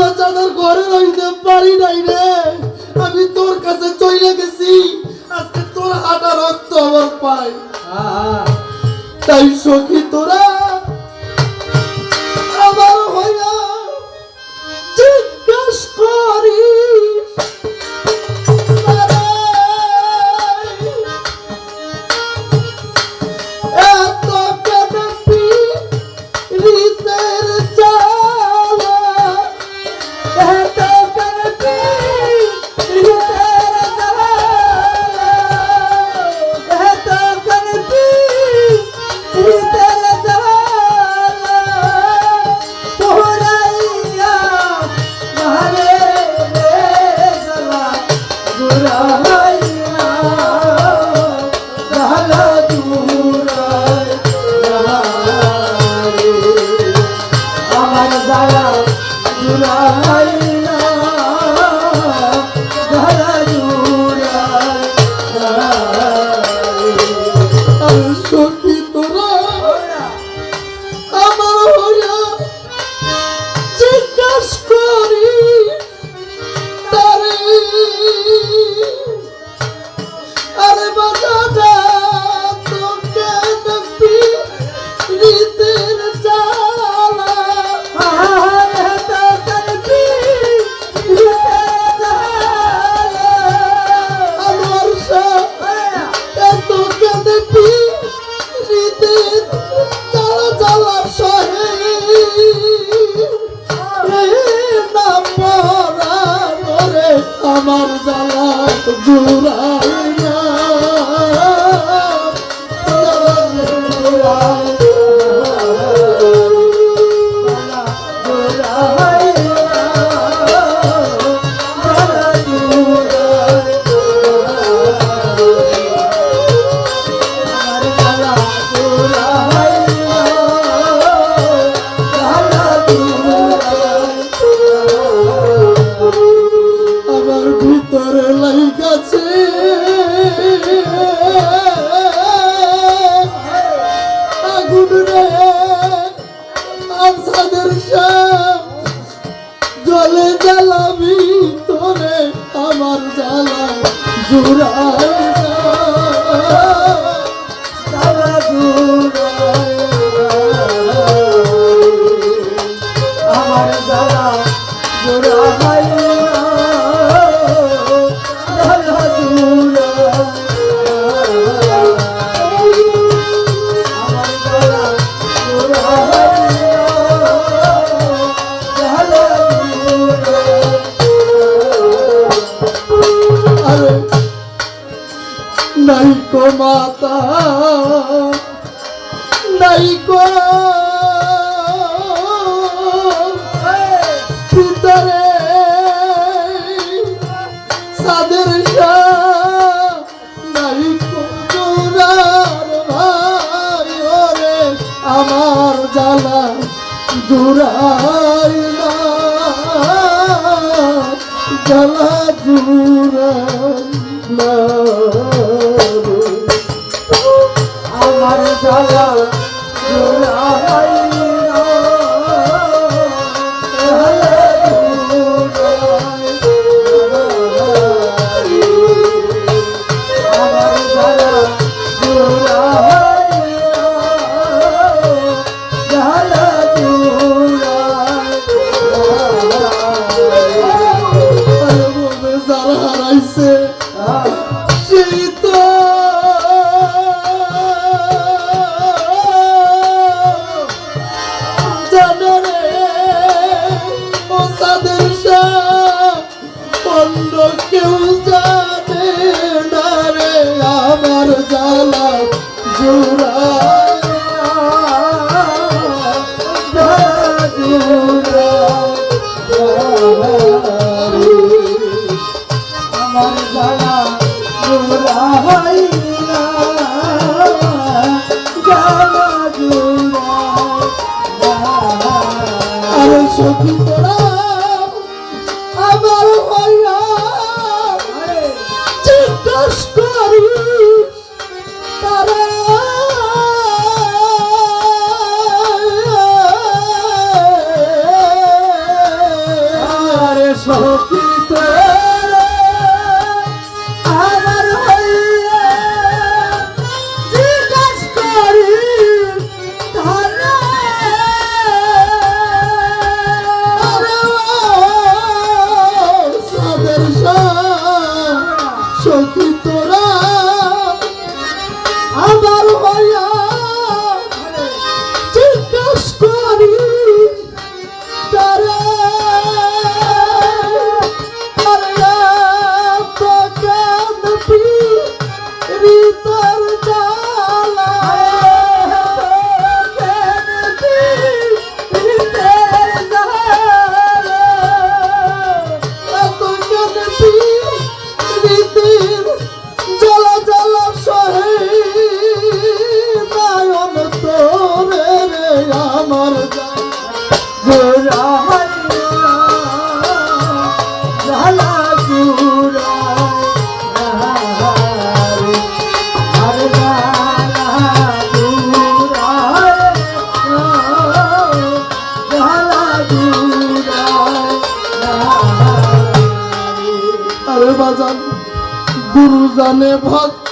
বাচ্চাদের ঘরে রইতে পারি নাই রে। আমি তোর কাছে চলে গেছি। আজকে তোর হাঁটা রক্ত আমার পাই। তাই সখী তোরা আমার হইয়া জিজ্ঞাস করি মাতা নাই গো। পিতরে সাদের নাই ভাই ওরে আমার জালা জুড়াই না। জ্বালা না। আমার জ্বালা জোড়াই Kandor Kyuza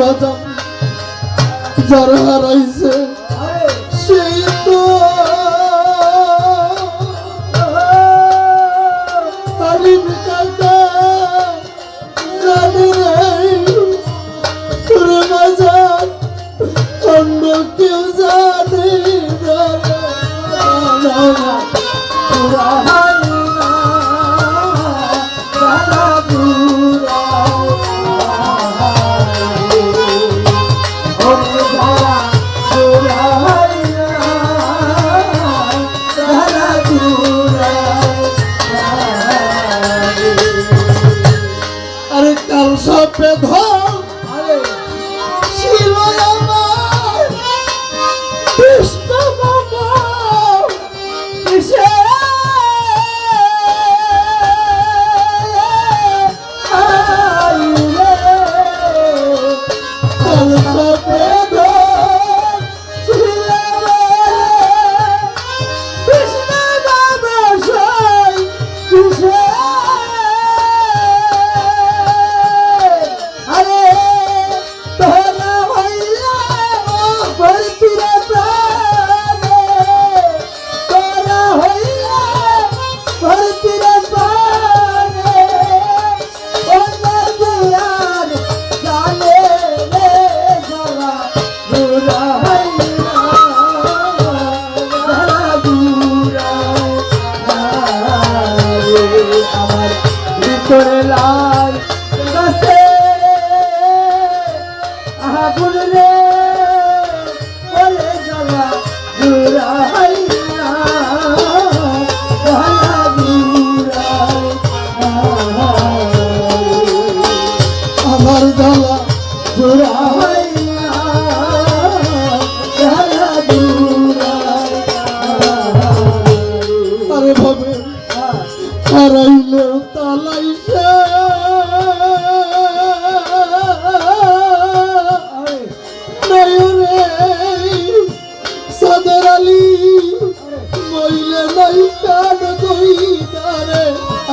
বাজান যার হারাইছে সেই তো Thank you.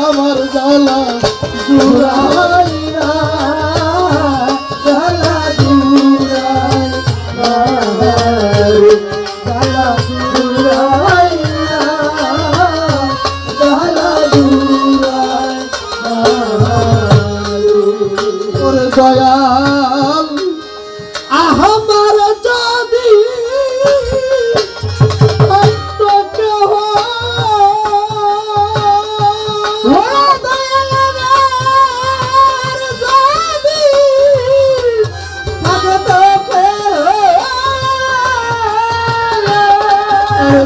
আমার জ্বালা জুড়াই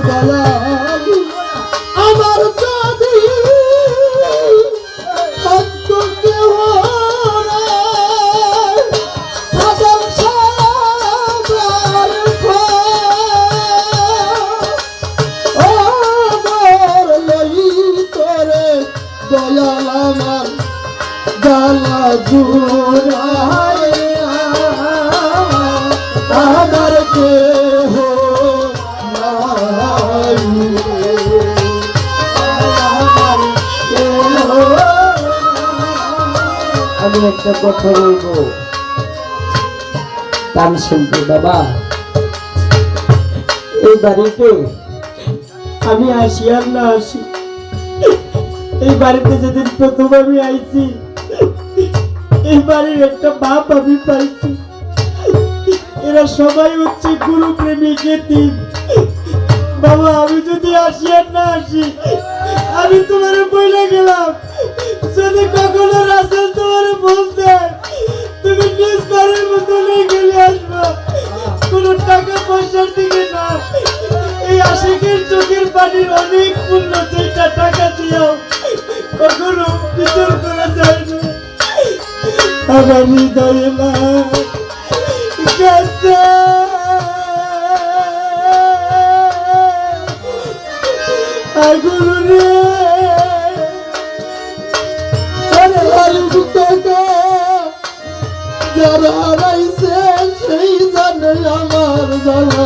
দয়াল আমার যদি লই তোরে দয়াল আমার গালা জুড়াই একটা কথা বলব। কান শুনতে বাবা। এই বাড়িতে আমি আসি আর না আসি। এই বাড়িতে যেদিন প্রথম আমি আইছি, এই বাড়ির একটা বাপ আমি পাইছি। এরা সবাই হচ্ছে গুরু প্রেমিক এতিম। বাবা, আমি যদি আসি আর না আসি, আমি তোমার বইলে গেলাম। যদি কখনো রাসেল তোমার বলতে তুমি নিজ বাড়ির মতো নিয়ে গেলে আসব। কোনো টাকা পয়সার দিকে না। এই আশিকের চোখের পানির অনেক মূল্য যেটা টাকা দিয়েও কখনো বিচার করা যায় না। আমার হৃদয়ে কাছে আগুন রে যারা হারাইছে সেই জানে আমার জ্বালা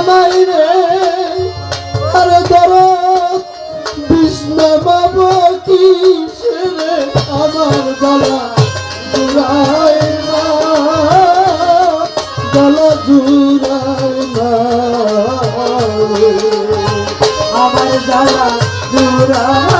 আমায় রে, আর ধরো, বিষ্ণু বাবা কি রে? আমার গলা জুড়ায় না, গলা জুড়ায় না আমার গলা জুড়ায়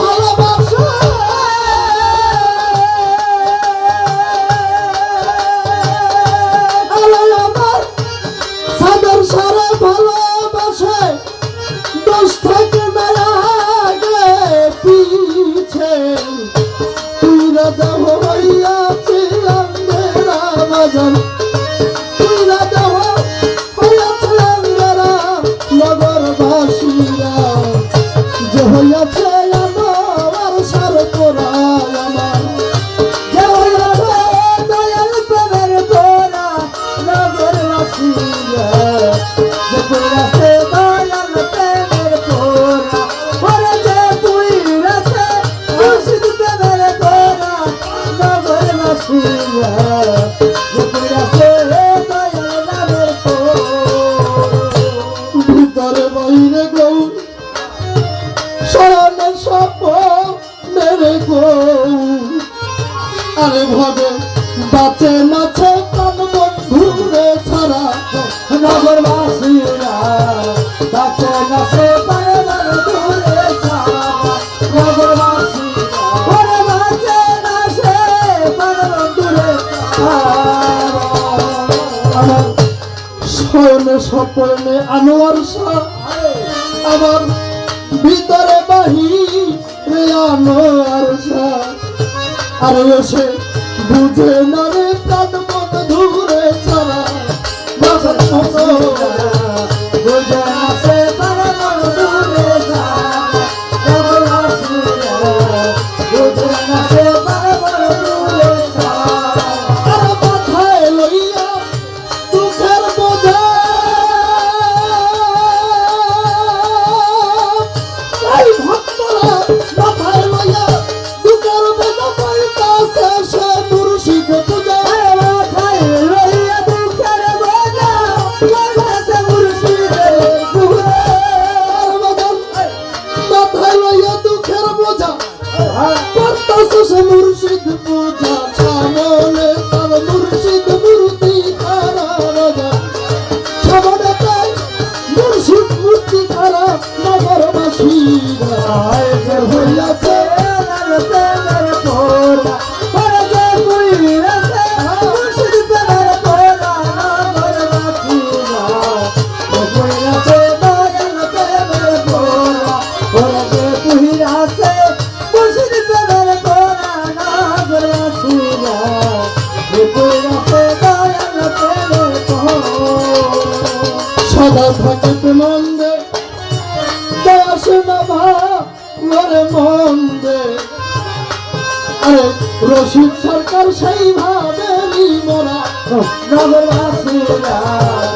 ভালোবাসা। সব মেরে আরে ভবে, বাঁচে মাছে কান বন্ধুরে ছাড়া নগরবাসীরা বাঁচে নাচে স্বপ্নে আনোয়ার শাহ। আনোয়ার শাহ আর এসে রশিদ সরকার